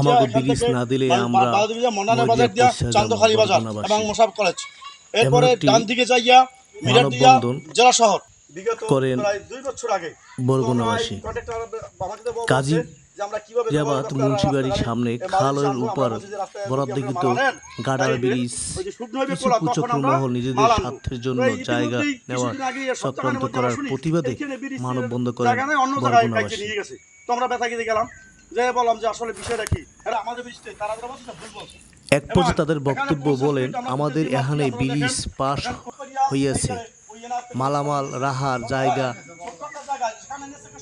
আমাকে ব্রিজ না দিলে আমরা মন্ডানা বাজার দিয়া চান্দখালি বাজার এবং মোসাব কলেজ। এরপরে ডান দিকে যাইয়া মিরাট জেলা শহর। করেন প্রায় দুই বছর আগে বরগুনাবাসী। তো আমরা এই কন্ট্রাক্টর আমাদের বলছে কাজী যে আমরা কীভাবে ইয়াবাদ ব্যবহার করতে মুন্সিবাড়ির সামনে খালের উপর বরাদ্দকৃত গাডার ব্রিজ ওই যে শুকনো হইবে কিছু পোলা, তখন কুচক্র আমরা মহল নিজেদের স্বার্থের জন্য জায়গা সপ্তাহখানেক চক্রান্ত করার প্রতিবাদে করেন জায়গায় কাইতে বরগুনাবাসী। তো আমরা গেলাম যে বললাম যে আসলে বিষয়টা কি এটা আমাদের বিষয়টা তারা যারা বলছে ভুল বলছে এক পর্যায়ে তাদের বক্তব্য বলেন আমাদের এখানে ব্রিজ পাশ হইয়াছে মালামাল রাহার জায়গা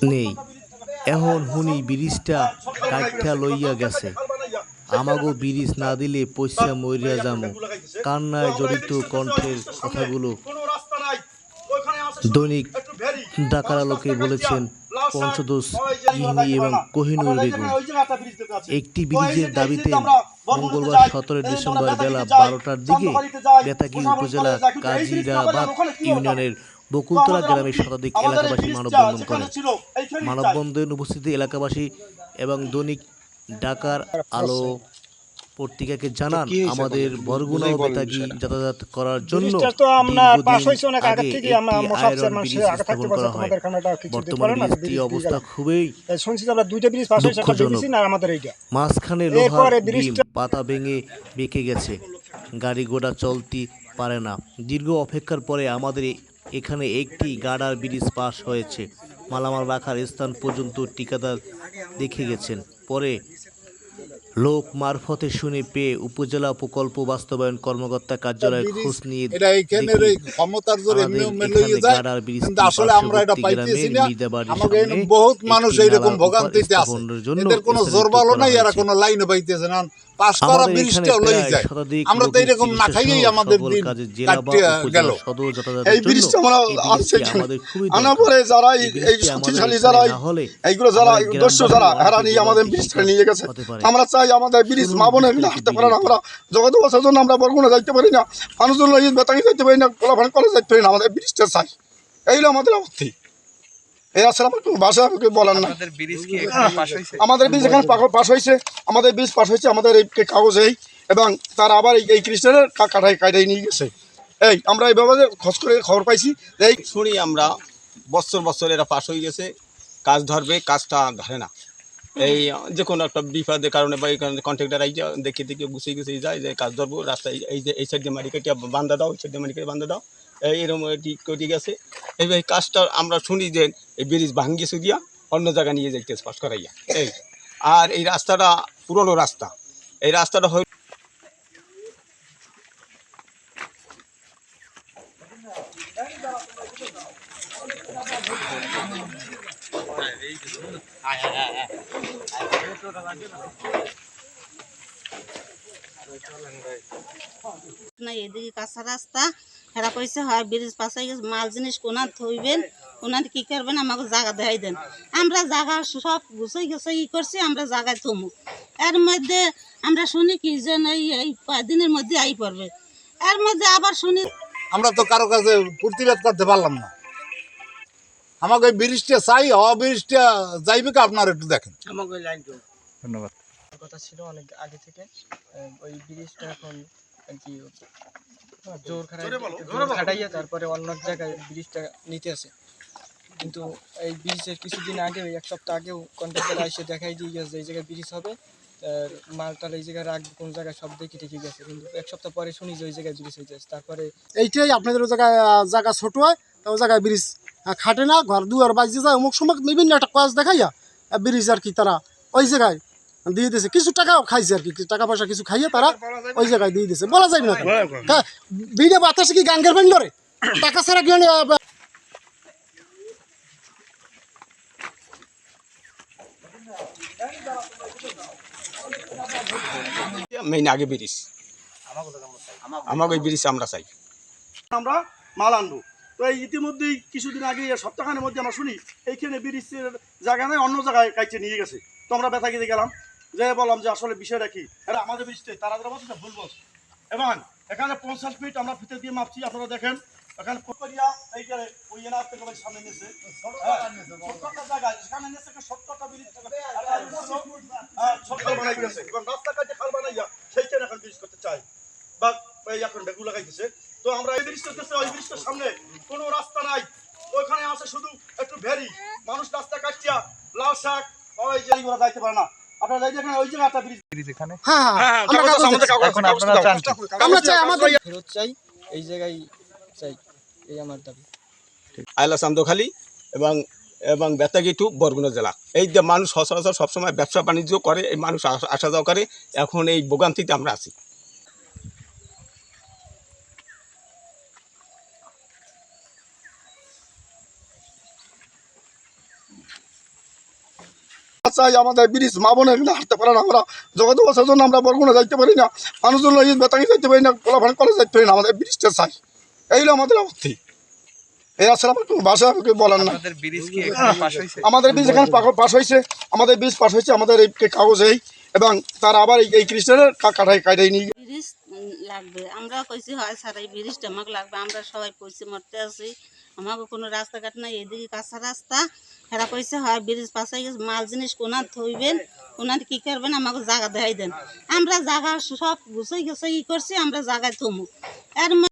নেই এখন হুনি ব্রিজটা কাঠা লইয়া গেছে আমাগো ব্রিজ না দিলে পয়সা মরিয়া যামু কান্নায় জড়িত কণ্ঠের কথাগুলো দৈনিক ডাকার আলোকে বলেছেন পঞ্চদোষ ইহনি এবং কোহিনুর বেগম। একটি ব্রিজের দাবিতে মঙ্গলবার সতেরো ডিসেম্বর বেলা বারোটার দিকে বেতাকি উপজেলা কাজিরাবাদ ইউনিয়নের বকুলতলা গ্রামের শতাধিক এলাকাবাসী মানববন্ধন করে। মানববন্ধন উপস্থিতি এলাকাবাসী এবং দৈনিক ডাকার আলো পত্রিকাকে জানান আমাদের বরগুনা ও বেতাগি যাতায়াত করার জন্য পাশ হয়। বর্তমানে ব্রিজটির অবস্থা খুবই পাশ দুঃখজনক। মাঝখানে লোহার পাতা ভেঙে বেঁকে গেছে। গাড়ি ঘোড়া চলতি পারে না। দীর্ঘ অপেক্ষার পরে আমাদের এখানে একটি গাডার ব্রিজ পাস হয়েছে। মালামাল রাখার স্থান পর্যন্ত ঠিকাদার দেখে গেছেন। পরে লোক মারফতে শুনে পেয়ে উপজেলা প্রকল্প বাস্তবায়ন কর্মকর্তা কার্যালয়ে খোঁজ নিয়ে আসলে আমরা এটা পাইতেছি না। আমাকে বহুত মানুষ এরকম এইরকম ভোগান্তিতে আছে। এদের কোনো জোর বলো নাই এরা। কোনো লাইনে পাইতেছে না। পাস করা ব্রিজটাও লই যায়। আমরা তো এরকম না খাইয়েই আমাদের দিন গেল। এই ব্রিজটা আমরা আসছে দরকার। পরে যারা এই শক্তিশালী যারা এইগুলো যারা দস্যু যারা এরা নিয়ে আমাদের ব্রিজটা নিয়ে গেছে। আমরা চাই আমাদের ব্রিজ মা বোনের বিস্তারিত হাঁটতে পারে না। আমরা যোগাযোগ বসার জন্য আমরা বরগুনা যাইতে পারি না মানুষজন বেতাঙ্গি যাইতে পারি না কোলাফান কলেজ যাইতে পারি না আমাদের ব্রিজটা চাই। এইগুলো আমাদের আপত্তি এরা ছাড়া আমার কোনো ভাষা আমাকে বলার না আমাদের এখানে পাশ হয়েছে? আমাদের বীজ পাস হয়েছে। আমাদের এই কাগজ এই। এবং তার আবার এই- এই খ্রিস্টানের কাটাই কাটাই নিয়ে গেছে। এই আমরা এইভাবে খোঁজ করে খবর পাইছি। এই শুনি আমরা বছর বছর এরা পাশ হয়ে গেছে। কাজ ধরবে কাজটা ধরে না। এই যে কোনো একটা বিপদের কারণে বা এই কারণে কন্ট্রাক্টর আই দেখে দেখে গুছিয়ে গুছিয়ে যায় যে কাজ ধরবো রাস্তায় এই যে এই সাইড দিয়ে মারি কেটে বান্ধা দাও এই সাইড দিয়ে মারি কেটে বান্ধা দাও। এই এরকম ঠিক করে গেছে। এইবার এই কাজটা আমরা শুনি যে এই ব্রিজ ভাঙ্গিয়ে দিয়া অন্য জায়গায় নিয়ে যাইতেছে পাশ করাইয়া। এই, আর এই রাস্তাটা পুরনো রাস্তা। এই রাস্তাটা হয়ে না এদিকে কাঁচা রাস্তা। হেরা কইছে হয় ব্রিজ পাশে গেছে মাল জিনিস কোনা থইবেন কোনাতে কি করবেন আমাকে জায়গা দেখাই দেন। আমরা জায়গা সব গুছাই গুছাই ই করছি আমরা জায়গায় থমু। এর মধ্যে আমরা শুনি কি যে এই দিনের মধ্যে আই পড়বে। এর মধ্যে আবার শুনি আমরা তো কারও কাছে প্রতিবাদ করতে পারলাম না। আমাকে ব্রিজটা চাই হওয়া ব্রিজটা যাইবে কি আপনার একটু দেখেন। কথা ছিল অনেক আগে থেকে। ওই ব্রিজটা এখন আর কি জোর খাটাই খাটাইয়া তারপরে অন্য এক জায়গায় ব্রিজটা নিতে আসে। কিন্তু এই ব্রিজের কিছুদিন আগে ওই এক সপ্তাহ আগেও কন্ট্রাক্টর এসে দেখাই দিয়ে গেছে যে এই জায়গায় ব্রিজ হবে। আর মালটাল এই জায়গায় রাখবে কোন জায়গায় সব দেখে ঠেকে গেছে। কিন্তু এক সপ্তাহ পরে শুনি যে ওই জায়গায় ব্রিজ হয়ে যাচ্ছে তারপরে এইটাই আপনাদের ওই জায়গায় জায়গা ছোট হয় তো ওই জায়গায় ব্রিজ খাটে না ঘর দুয়ার বাজিয়ে যায় অমুক সময় বিভিন্ন একটা কাজ দেখাইয়া ব্রিজ আর কি তারা ওই জায়গায় দিয়ে দিয়েছে কিছু টাকাও খাইছে আর কি। কিছু টাকা পয়সা কিছু খাইয়ে তারা ওই জায়গায় দিয়ে দিয়েছে বলা যায় না বিড়ে বাতাসে কি গাঙ্গের পানি ধরে টাকা ছাড়া কি মেইন আগে ব্রিজ। আমাকে ওই ব্রিজ আমরা চাই। আমরা মাল আনব। তো এই ইতিমধ্যেই কিছুদিন আগে সপ্তাহখানের মধ্যে আমরা শুনি এইখানে ব্রিজের জায়গা নেই অন্য জায়গায় নিয়ে গেছে। তো আমরা ব্যথা গেলাম। যে বললাম যে আসলে বিষয়টা কি? এটা আমাদের ব্রিজটাই তারা যারা বলছে ভুল বলছে। এবং এখানে পঞ্চাশ ফিট আমরা ফিতে দিয়ে মাপছি আপনারা দেখেন। এখানে পুকুরিয়া এইখানে ওই এনার থেকে বাড়ির সামনে নিয়েছে। হ্যাঁ, সত্তরটা জায়গা নিয়েছে সত্তরটা হ্যাঁ, বানাই দিয়েছে। এবং খাল সেইখানে এখন করতে চাই বা এই এখন বেগু লাগাইতেছে। তো আমরা এই ব্রিজ করতেছে ওই ব্রিজটার সামনে কোনো রাস্তা নাই। ওইখানে আছে শুধু একটু ভেরি মানুষ রাস্তা কাটছিয়া লাল শাক ওই যে যাইতে পারে না। আপনারা যাই দেখেন ওই জায়গায় একটা ব্রিজ হ্যাঁ হ্যাঁ। আমরা কাগজ কাগজ আমাদের দেখছি। কাগজ। এখন আপনারা চান আমরা চাই আমাদের ফেরত চাই এই জায়গায় চাই এই আমার দাবি। আয়লা চান্দখালি এবং এবং বেতাগিটু বরগুনা জেলা। এই যে মানুষ সচরাচর সবসময় ব্যবসা বাণিজ্য করে এই মানুষ আসা- আসা যাওয়া করে এখন এই ভোগান্তিতে আমরা আছি। চাই আমাদের ব্রিজ মা বোনের এখানে হাঁটতে পারে না আমরা। যোগাযোগ বসার জন্য আমরা বরগুনা যাইতে পারি না মানুষজন বেতাঙ্গি যাইতে পারি না কোলাফান কলেজ যাইতে পারি না আমাদের ব্রিজটা চাই। এই হলো আমাদের আপত্তি এই আসলে আমার কোনো ভাষা আমাকে বলার না আমাদের বীজ এখানে পাশ হয়েছে আমাদের বীজ পাশ হয়েছে আমাদের এই কাগজ এই এবং তার আবার এই- খ্রিস্টানের কাটাই কাটাই নিয়ে। ব্রিজ লাগবে। আমরা কইছি হয় স্যার এই ব্রিজটা আমাকে লাগবে। আমরা সবাই কইছি মরতে আছি। আমাকে কোনো রাস্তাঘাট নাই, এদিকে কাঁচা রাস্তা। হেরা কইছে, হয় ব্রিজ পাশে গেছে, মাল জিনিস কোনার থইবেন কোনার কি করবেন আমাকে জায়গা দেখাই দেন। আমরা জায়গা সব গুছাই গুছাই ই করছি, আমরা জায়গায় থমু। এর